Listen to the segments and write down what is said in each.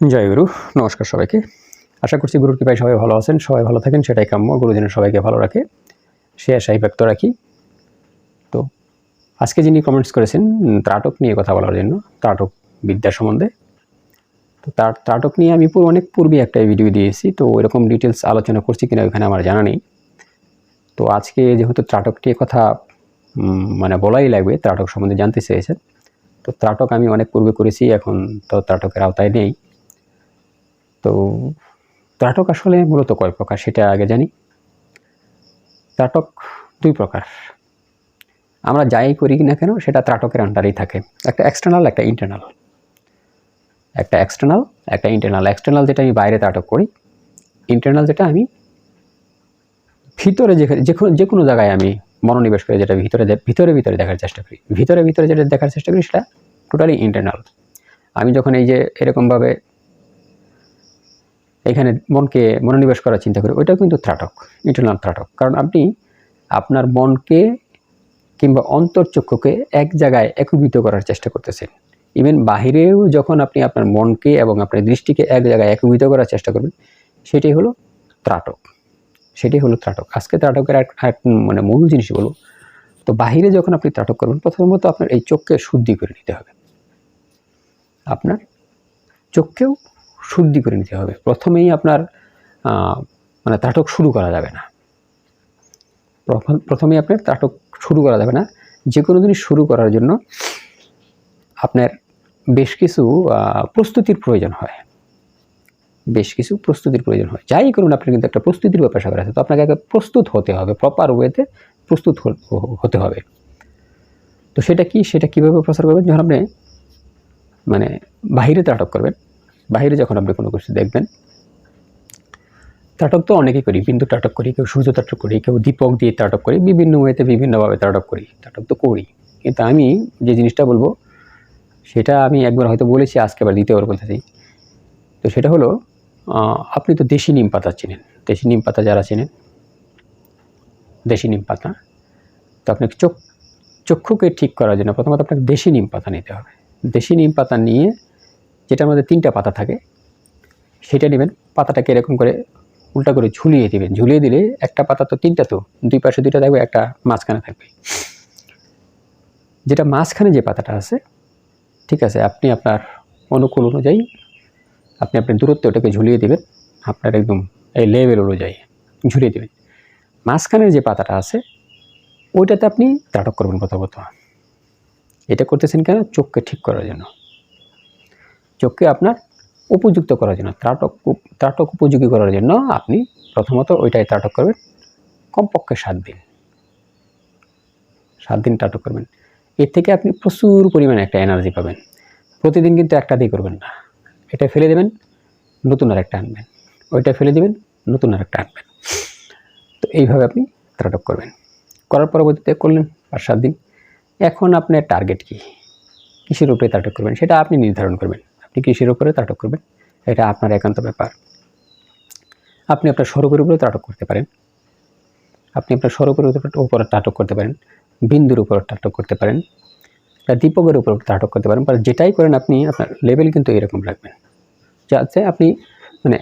জয়গুরু নমস্কার সবাইকে। আশা করছি গুরুর কৃপায় সবাই ভালো আছেন, সবাই ভালো থাকেন, সেটাই কাম্য। গুরুজনের সবাইকে ভালো রাখে, সে আশাই ব্যক্ত রাখি। তো আজকে যিনি কমেন্টস করেছেন ত্রাটক নিয়ে কথা বলার জন্য, ত্রাটক বিদ্যা সম্বন্ধে। তো তার ত্রাটক নিয়ে আমি অনেক পূর্বে একটা ভিডিও দিয়েছি, তো এরকম ডিটেলস আলোচনা করছি কিনা ওইখানে আমার জানা নেই। তো আজকে যেহেতু ত্রাটক নিয়ে কথা মানে বলাই লাগবে, ত্রাটক সম্বন্ধে জানতে চেয়েছেন, তো ত্রাটক আমি অনেক পূর্বে করেছি, এখন তো ত্রাটকের আওতায় নেই। তো ত্রাটক আসলে মূলত কয় প্রকার সেটা আগে জানি। ত্রাটক দুই প্রকার। আমরা যাই করি না কেন সেটা ত্রাটকের আন্ডারেই থাকে। একটা এক্সটার্নাল একটা ইন্টারনাল একটা এক্সটার্নাল একটা ইন্টারনাল এক্সটার্নাল যেটা আমি বাইরে ত্রাটক করি ইন্টারনাল যেটা আমি ভিতরে যেখানে যে যে কোনো জায়গায় আমি মনোনিবেশ করে যেটা ভিতরে ভিতরে ভিতরে দেখার চেষ্টা করি। ভিতরে ভিতরে যেটা দেখার চেষ্টা করি সেটা টোটালি ইন্টারনাল আমি যখন এই যে এরকমভাবে এখানে মনকে মনোনিবেশ করার চিন্তা করি, ওইটাও কিন্তু ত্রাটক ইন্টারনাল ত্রাটক। কারণ আপনি আপনার মনকে কিংবা অন্তর্চক্ষুকে এক জায়গায় একীভূত করার চেষ্টা করতেছেন। ইভেন বাহিরেও যখন আপনি আপনার মনকে এবং আপনার দৃষ্টিকে এক জায়গায় একীভূত করার চেষ্টা করবেন সেটাই হলো ত্রাটক। সেটাই হলো ত্রাটক। আজকে ত্রাটকের এক মানে মূল জিনিস বলব তো বাহিরে যখন আপনি ত্রাটক করবেন, প্রথমত আপনার এই চোখকে শুদ্ধি করে নিতে হবে। আপনার চোখকেও শুদ্ধি করে নিতে হবে। প্রথমেই আপনার মানে ত্রাটক শুরু করা যাবে না। প্রথম- প্রথমেই আপনার ত্রাটক শুরু করা যাবে না। যে কোনো জিনিস শুরু করার জন্য আপনার বেশ কিছু প্রস্তুতির প্রয়োজন হয়। বেশ কিছু প্রস্তুতির প্রয়োজন হয়। যাই করুন আপনার কিন্তু একটা প্রস্তুতির ব্যাপার স্যাপার আছে। তো আপনাকে আগে প্রস্তুত হতে হবে প্রপার ওয়েতে প্রস্তুত হতে হবে। তো সেটা কি? সেটা কীভাবে প্রচার করবেন? যখন আপনি মানে বাহিরে ত্রাটক করবেন বাহিরে যখন আপনি কোনো কিছু দেখবেন, তাটক তো অনেকেই করি, বিন্দু তাটক করি, কেউ সূর্য তাটক করি, কেউ দীপক দিয়ে ত্রাটক করি, বিভিন্ন ওয়েতে বিভিন্নভাবে ত্রাটক করি, তাটক তো করি। কিন্তু আমি যে জিনিসটা বলব, সেটা আমি একবার হয়তো বলেছি, আজকে আবার দ্বিতীয়বার বলতেছি। তো সেটা হলো আপনি তো দেশি নিম পাতা চেনেন। দেশি নিম পাতা যারা চেনেন, দেশি নিম পাতা, তো আপনাকে চোখ, চক্ষুকে ঠিক করার জন্য প্রথমত আপনাকে দেশি নিম পাতা নিতে হবে। দেশি নিম পাতা নিয়ে যেটার মধ্যে তিনটা পাতা থাকে, সেটা নেবেন। পাতাটাকে এরকম করে উল্টা করে ঝুলিয়ে দিবেন। ঝুলিয়ে দিলে একটা পাতা তো তিনটা তো, দুই পাশে দুইটা থাকবে, একটা মাঝখানে থাকবে। যেটা মাঝখানে যে পাতাটা আছে, ঠিক আছে, আপনি আপনার অনুকূল অনুযায়ী আপনি আপনার দূরত্বে ওটাকে ঝুলিয়ে দেবেন, আপনার একদম এই লেভেল অনুযায়ী ঝুলিয়ে দেবেন। মাঝখানের যে পাতাটা আছে, ওইটাতে আপনি ত্রাটক করবেন প্রথমত। এটা করতেছেন কেন? চোখকে ঠিক করার জন্য। চোখকে আপনার উপযুক্ত করার জন্য, ত্রাটক ত্রাটক উপযোগী করার জন্য আপনি প্রথমত ওইটাই ত্রাটক করবেন, কমপক্ষে সাত দিন। সাত দিন ত্রাটক করবেন। এর থেকে আপনি প্রচুর পরিমাণে একটা এনার্জি পাবেন। প্রতিদিন কিন্তু একটা দিয়ে করবেন না। এটা ফেলে দেবেন, নতুন আর একটা আনবেন। ওইটা ফেলে দেবেন, নতুন আর একটা আনবেন। তো এইভাবে আপনি ত্রাটক করবেন। করার পরবর্তীতে করলেন পাঁচ সাত দিন। এখন আপনার টার্গেট কী? কিসের উপরে ত্রাটক করবেন? সেটা আপনি নির্ধারণ করবেন। আপনি কিসের উপরে ত্রাটক করবেন। এটা আপনার একান্ত ব্যাপার। আপনি আপনার স্বরূপের উপরে ত্রাটক করতে পারেন। আপনি আপনার স্বরূপের উপর- ত্রাটক করতে পারেন। বিন্দুর উপর ত্রাটক করতে পারেন। দীপকের উপর ত্রাটক করতে পারেন। বা যেটাই করেন আপনি, আপনার লেভেল কিন্তু এরকম রাখবেন। যাতে আপনি মানে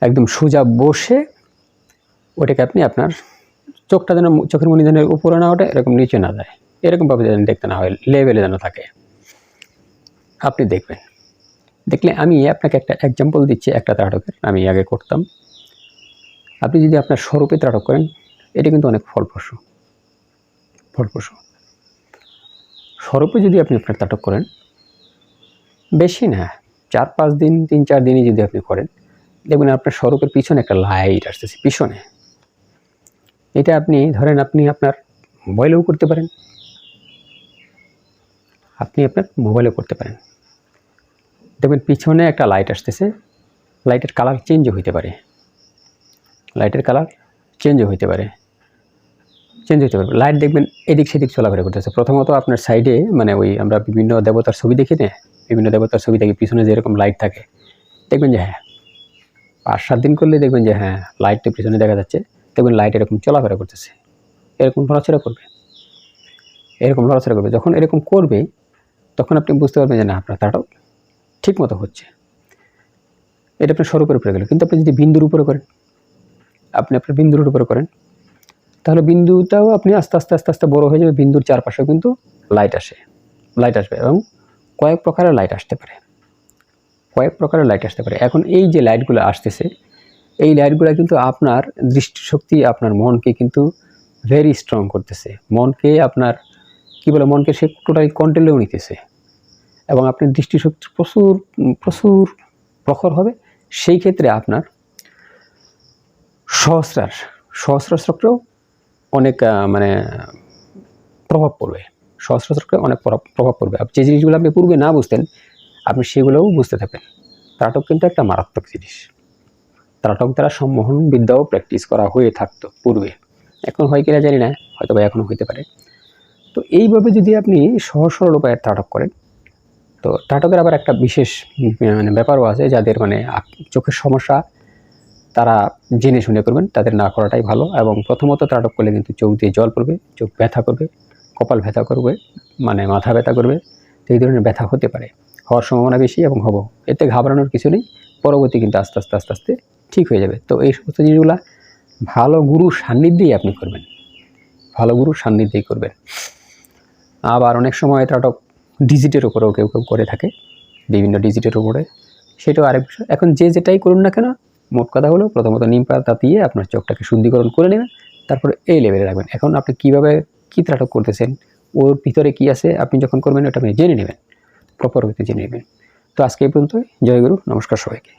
একদম সোজা বসে ওটাকে আপনি আপনার চোখটা যেন চোখের মনি যেন উপরে না ওঠে, এরকম নিচে না যায়। এরকমভাবে যেন দেখতে না হয় লেভেলে যেন থাকে। আপনি দেখবেন। দেখলে আমি আপনাকে একটা এক্সাম্পল দিচ্ছি, একটা ত্রাটকের আমি আগে করতাম। আপনি যদি আপনার স্বরূপে ত্রাটক করেন, এটা কিন্তু অনেক ফলপ্রসূ। ফলপ্রসূ। স্বরূপে যদি আপনি আপনার ত্রাটক করেন, বেশি না, চার, পাঁচ দিন, তিন, চার দিনই যদি আপনি করেন, দেখবেন আপনার স্বরূপের পিছনে একটা লাইট আসতেছে, পিছনে। এটা আপনি, ধরেন আপনি আপনার মোবাইলেও করতে পারেন। আপনি আপনার মোবাইলেও করতে পারেন। দেখবেন পিছনে একটা লাইট আসতেছে। লাইটের কালার চেঞ্জও হইতে পারে। লাইটের কালার চেঞ্জও হইতে পারে। চেঞ্জ হতে পারবে লাইট দেখবেন এদিক সেদিক চলাফেরা করতেছে। প্রথমত আপনার সাইডে মানে ওই আমরা বিভিন্ন দেবতার ছবি দেখি না? বিভিন্ন দেবতার ছবি দেখি পিছনে যেরকম লাইট থাকে, দেখবেন যে হ্যাঁ পাঁচ সাত দিন করলে দেখবেন যে হ্যাঁ লাইটটা পিছনে দেখা যাচ্ছে। দেখবেন লাইট এরকম চলাফেরা করতেছে। এরকম নড়াচড়া করবে। এরকম নড়াচড়া করবে। যখন এরকম করবে, তখন আপনি বুঝতে পারবেন যে না, আপনার তাটাও ঠিক মতো হচ্ছে। এটা আপনার স্বরূপের উপরে গেল। কিন্তু আপনি যদি বিন্দুর উপরে করেন, আপনি আপনার বিন্দুর উপরে করেন, তাহলে বিন্দুটাও আপনি আস্তে আস্তে আস্তে আস্তে বড় হয়ে যাবে। বিন্দুর চারপাশেও কিন্তু লাইট আসে। লাইট আসবে এবং কয়েক প্রকারের লাইট আসতে পারে। কয়েক প্রকারের লাইট আসতে পারে। এখন এই যে লাইটগুলো আসতেছে, এই লাইটগুলো কিন্তু আপনার দৃষ্টিশক্তি, আপনার মনকে কিন্তু ভেরি স্ট্রং করতেছে। মনকে আপনার, কি বলে, মনকে সে টোটালি কন্ট্রোলেও নিতেছে। এবং আপনার দৃষ্টিশক্তি প্রচুর প্রচুর প্রখর হবে। সেই ক্ষেত্রে আপনার সহস্রার সহস্রার চক্রেও অনেক মানে প্রভাব পড়বে। সহস্র চক্রে অনেক প্রভাব পড়বে। আপনি যে জিনিসগুলো আপনি পূর্বে না বুঝতেন, আপনি সেগুলোও বুঝতে থাকবেন তারাটক কিন্তু একটা মারাত্মক জিনিস। তারাটক দ্বারা সম্মোহন বিদ্যাও প্র্যাকটিস করা হয়ে থাকতো পূর্বে। এখন হয় কিনা জানি না হয়তো বা এখনও হইতে পারে। তো এইভাবে যদি আপনি সহজ সরল উপায়ে তারাটক করেন তো ত্রাটকের আবার একটা বিশেষ মানে ব্যাপারও আছে যাদের মানে চোখের সমস্যা, তারা জেনে শুনে করবেন, তাদের না করাটাই ভালো এবং প্রথমত ত্রাটক করলে কিন্তু চোখ দিয়ে জল পড়বে, চোখ ব্যথা করবে, কপাল ব্যথা করবে মানে মাথা ব্যথা করবে, তো এই ধরনের ব্যথা হতে পারে। হওয়ার সম্ভাবনা বেশি এবং হব। এতে ঘাবড়ানোর কিছু নেই, পরবর্তী কিন্তু আস্তে আস্তে আস্তে আস্তে ঠিক হয়ে যাবে। তো এই সমস্ত জিনিসগুলা ভালো গুরু সান্নিধ্যেই আপনি করবেন। ভালো গুরু সান্নিধ্যেই করবেন। আবার অনেক সময় ত্রাটক ডিজিটের ওপরেও কেউ কেউ করে থাকে, বিভিন্ন ডিজিটের ওপরে সেটাও আরেক বিষয়। এখন যে যেটাই করুন না কেন, মোট কথা হলো প্রথমত নিম পাতা দিয়ে আপনার চোখটাকে শুদ্ধিকরণ করে নেবেন, তারপরে এই লেভেলে রাখবেন। এখন আপনি কীভাবে কী ত্রাটক করতেছেন, ওর ভিতরে কি আছে, আপনি যখন করবেন ওটা আপনি জেনে নেবেন প্রপার হইতে জেনে নেবেন। তো আজকে এই পর্যন্ত জয়গুরু নমস্কার সবাইকে।